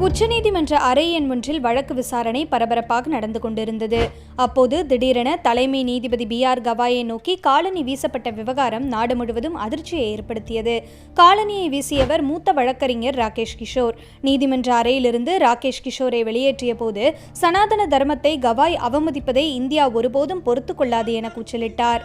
உச்சநீதிமன்ற அறை எண் ஒன்றில் வழக்கு விசாரணை பரபரப்பாக நடந்து கொண்டிருந்தது. அப்போது திடீரென தலைமை நீதிபதி பி. ஆர். கவாயை நோக்கி காலனி வீசப்பட்ட விவகாரம் நாடு முழுவதும் அதிர்ச்சியை ஏற்படுத்தியது. காலனியை வீசியவர் மூத்த வழக்கறிஞர் ராகேஷ் கிஷோர். நீதிமன்ற அறையிலிருந்து ராகேஷ் கிஷோரை வெளியேற்றிய போது சனாதன தர்மத்தை கவாய் அவமதிப்பதை இந்தியா ஒருபோதும் பொறுத்துக்கொள்ளாது என கூச்சலிட்டார்.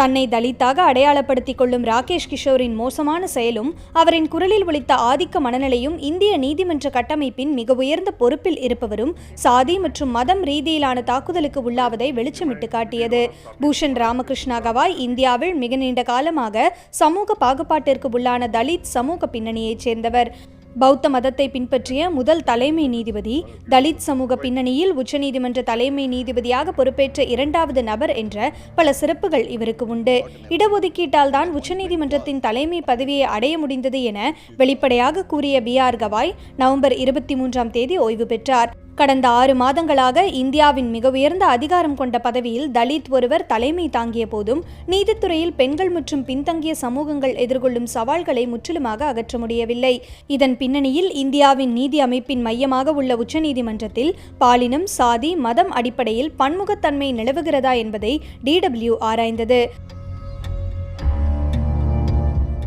தன்னை தலித்தாக அடையாளப்படுத்திக் கொள்ளும் ராகேஷ் கிஷோரின் மோசமான செயலும் அவரின் குரலில் ஒழித்த ஆதிக்க மனநிலையும் இந்திய நீதிமன்ற கட்டமைப்பின் மிக உயர்ந்த பொறுப்பில் இருப்பவரும் சாதி மற்றும் மதம் ரீதியிலான தாக்குதலுக்கு உள்ளாவதை வெளிச்சமிட்டு காட்டியது. பூஷன் ராமகிருஷ்ணா கவாய் இந்தியாவில் மிக நீண்ட காலமாக சமூக பாகுபாட்டிற்கு உள்ளான தலித் சமூக பின்னணியைச் சேர்ந்தவர். பௌத்த மதத்தை பின்பற்றிய முதல் தலைமை நீதிபதி தலித் சமூக பின்னணியில் உச்சநீதிமன்ற தலைமை நீதிபதியாக பொறுப்பேற்ற இரண்டாவது நபர் என்ற பல சிறப்புகள் இவருக்கு உண்டு. இடஒதுக்கீட்டால் தான் உச்சநீதிமன்றத்தின் தலைமை பதவியை அடைய முடிந்தது என வெளிப்படையாக கூறிய பி ஆர் கவாய் நவம்பர் இருபத்தி மூன்றாம் தேதி ஓய்வு பெற்றார். கடந்த ஆறு மாதங்களாக இந்தியாவின் மிக உயர்ந்த அதிகாரம் கொண்ட பதவியில் தலித் ஒருவர் தலைமை தாங்கிய போதும் நீதித்துறையில் பெண்கள் மற்றும் பின்தங்கிய சமூகங்கள் எதிர்கொள்ளும் சவால்களை முற்றிலுமாக அகற்ற முடியவில்லை. இதன் பின்னணியில் இந்தியாவின் நீதி அமைப்பின் மையமாக உள்ள உச்சநீதிமன்றத்தில் பாலினம் சாதி மதம் அடிப்படையில் பன்முகத்தன்மை நிலவுகிறதா என்பதை டிடபிள்யூ ஆராய்ந்தது.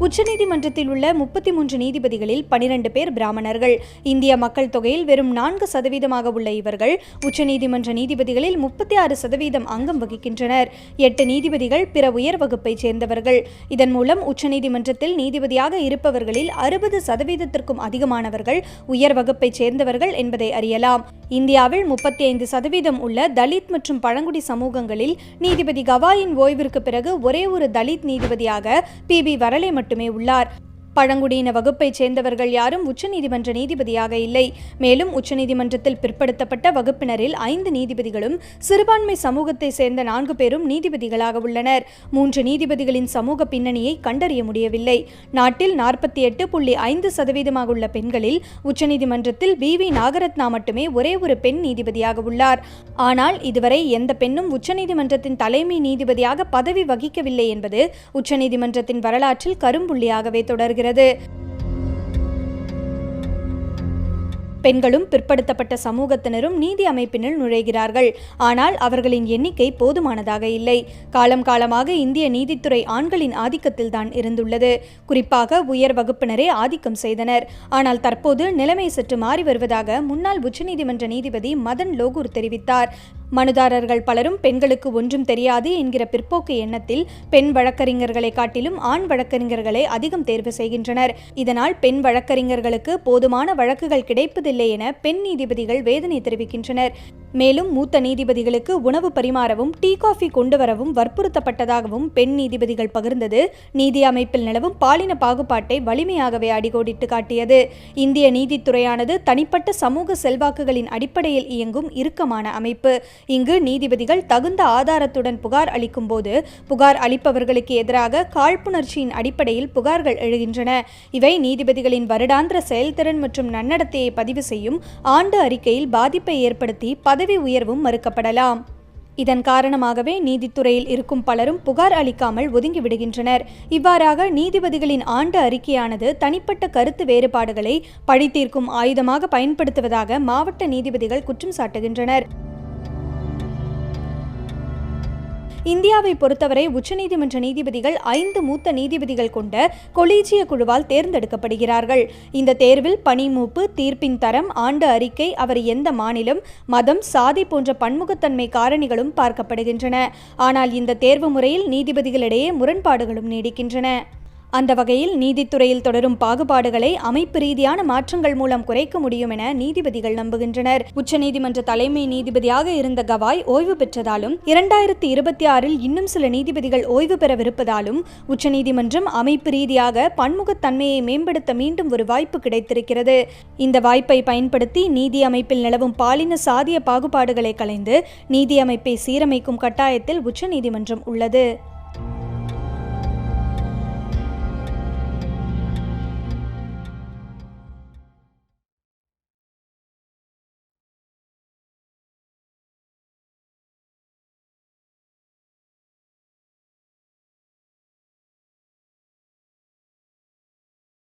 உச்சநீதிமன்றத்தில் உள்ள முப்பத்தி மூன்று நீதிபதிகளில் பனிரெண்டு பேர் பிராமணர்கள். இந்திய மக்கள் தொகையில் வெறும் நான்கு சதவீதமாக உள்ள இவர்கள் உச்சநீதிமன்ற நீதிபதிகளில் முப்பத்தி ஆறு சதவீதம் அங்கம் வகிக்கின்றனர். எட்டு நீதிபதிகள் பிற உயர் வகுப்பைச் சேர்ந்தவர்கள். இதன் மூலம் உச்சநீதிமன்றத்தில் நீதிபதியாக இருப்பவர்களில் அறுபது சதவீதத்திற்கும் அதிகமானவர்கள் உயர் வகுப்பைச் சேர்ந்தவர்கள் என்பதை அறியலாம். இந்தியாவில் முப்பத்தி ஐந்து சதவீதம் உள்ள தலித் மற்றும் பழங்குடி சமூகங்களில் நீதிபதி கவாயின் ஓய்விற்கு பிறகு ஒரே ஒரு தலித் நீதிபதியாக பி. பி. வரலை மட்டுமே உள்ளார். பழங்குடியின வகுப்பைச் சேர்ந்தவர்கள் யாரும் உச்சநீதிமன்ற நீதிபதியாக இல்லை. மேலும் உச்சநீதிமன்றத்தில் பிற்படுத்தப்பட்ட வகுப்பினரில் ஐந்து நீதிபதிகளும் சிறுபான்மை சமூகத்தை சேர்ந்த நான்கு பேரும் நீதிபதிகளாக உள்ளனர். மூன்று நீதிபதிகளின் சமூக பின்னணியை கண்டறிய முடியவில்லை. நாட்டில் நாற்பத்தி எட்டு புள்ளி ஐந்து சதவீதமாக உள்ள பெண்களில் உச்சநீதிமன்றத்தில் வி. வி. நாகரத்னா மட்டுமே ஒரே ஒரு பெண் நீதிபதியாக உள்ளார். ஆனால் இதுவரை எந்த பெண்ணும் உச்சநீதிமன்றத்தின் தலைமை நீதிபதியாக பதவி வகிக்கவில்லை என்பது உச்சநீதிமன்றத்தின் வரலாற்றில் கரும்புள்ளியாகவே தொடர்கிறது. பெண்களும் பிற்படுத்தப்பட்ட சமூகத்தினரும் நீதி அமைப்பினுள் நுழைகிறார்கள். ஆனால் அவர்களின் எண்ணிக்கை போதுமானதாக இல்லை. காலம் காலமாக இந்திய நீதித்துறை ஆண்களின் ஆதிக்கத்தில் தான் இருந்துள்ளது. குறிப்பாக உயர் வகுப்பினரே ஆதிக்கம் செய்தனர். ஆனால் தற்போது நிலைமை சற்று மாறி வருவதாக முன்னாள் உச்சநீதிமன்ற நீதிபதி மதன் லோகூர் தெரிவித்தார். மனுதாரர்கள் பலரும் பெண்களுக்கு ஒன்றும் தெரியாது என்கிற பிற்போக்கு எண்ணத்தில் பெண் வழக்கறிஞர்களை காட்டிலும் ஆண் வழக்கறிஞர்களை அதிகம் தேர்வு செய்கின்றனர். இதனால் பெண் வழக்கறிஞர்களுக்கு போதுமான வழக்குகள் கிடைப்பதில்லை என பெண் நீதிபதிகள் வேதனை தெரிவிக்கின்றனர். மேலும் மூத்த நீதிபதிகளுக்கு உணவு பரிமாறவும் டீ காஃபி கொண்டு வரவும் வற்புறுத்தப்பட்டதாகவும் பெண் நீதிபதிகள் பகிர்ந்தது. நீதி அமைப்பில் நிலவும் பாலின பாகுபாட்டை வலிமையாகவே அடிகோடிட்டு காட்டியது. இந்திய நீதித்துறையானது தனிப்பட்ட சமூக செல்வாக்குகளின் அடிப்படையில் இயங்கும் இறுக்கமான அமைப்பு. இங்கு நீதிபதிகள் தகுந்த ஆதாரத்துடன் புகார் அளிக்கும் போது புகார் அளிப்பவர்களுக்கு எதிராக காழ்ப்புணர்ச்சியின் அடிப்படையில் புகார்கள் எழுகின்றன. இவை நீதிபதிகளின் வருடாந்திர செயல்திறன் மற்றும் நன்னடத்தையை பதிவு செய்யும் ஆண்டு அறிக்கையில் பாதிப்பை ஏற்படுத்தி பதவி உயர்வும் மறுக்கப்படலாம். இதன் காரணமாகவே நீதித்துறையில் இருக்கும் பலரும் புகார் அளிக்காமல் ஒதுங்கிவிடுகின்றனர் இவ்வாறாக நீதிபதிகளின் ஆண்டு அறிக்கையானது தனிப்பட்ட கருத்து வேறுபாடுகளை பழித்தீர்க்கும் ஆயுதமாக பயன்படுத்துவதாக மாவட்ட நீதிபதிகள் குற்றம் சாட்டுகின்றனர். இந்தியாவை பொறுத்தவரை உச்சநீதிமன்ற நீதிபதிகள் ஐந்து மூத்த நீதிபதிகள் கொண்ட கொலீஜிய குழுவால் தேர்ந்தெடுக்கப்படுகிறார்கள். இந்த தேர்வில் பணிமூப்பு தீர்ப்பின் தரம் ஆண்டு அறிக்கை அவர் எந்த மாநிலம் மதம் சாதி போன்ற பன்முகத்தன்மை காரணிகளும் பார்க்கப்படுகின்றன. ஆனால் இந்த தேர்வு முறையில் நீதிபதிகளிடையே முரண்பாடுகளும் நீடிக்கின்றன. அந்த வகையில் நீதித்துறையில் தொடரும் பாகுபாடுகளை அமைப்பு ரீதியான மாற்றங்கள் மூலம் குறைக்க முடியும் என நீதிபதிகள் நம்புகின்றனர். உச்சநீதிமன்ற தலைமை நீதிபதியாக இருந்த கவாய் ஓய்வு பெற்றதாலும் இரண்டாயிரத்தி இருபத்தி ஆறில் இன்னும் சில நீதிபதிகள் ஓய்வு பெறவிருப்பதாலும் உச்சநீதிமன்றம் அமைப்பு ரீதியாக பன்முகத்தன்மையை மேம்படுத்த மீண்டும் ஒரு வாய்ப்பு கிடைத்திருக்கிறது. இந்த வாய்ப்பை பயன்படுத்தி நீதி அமைப்பில் நிலவும் பாலின சாதிய பாகுபாடுகளை களைந்து நீதி அமைப்பை சீரமைக்கும் கட்டாயத்தில் உச்சநீதிமன்றம் உள்ளது.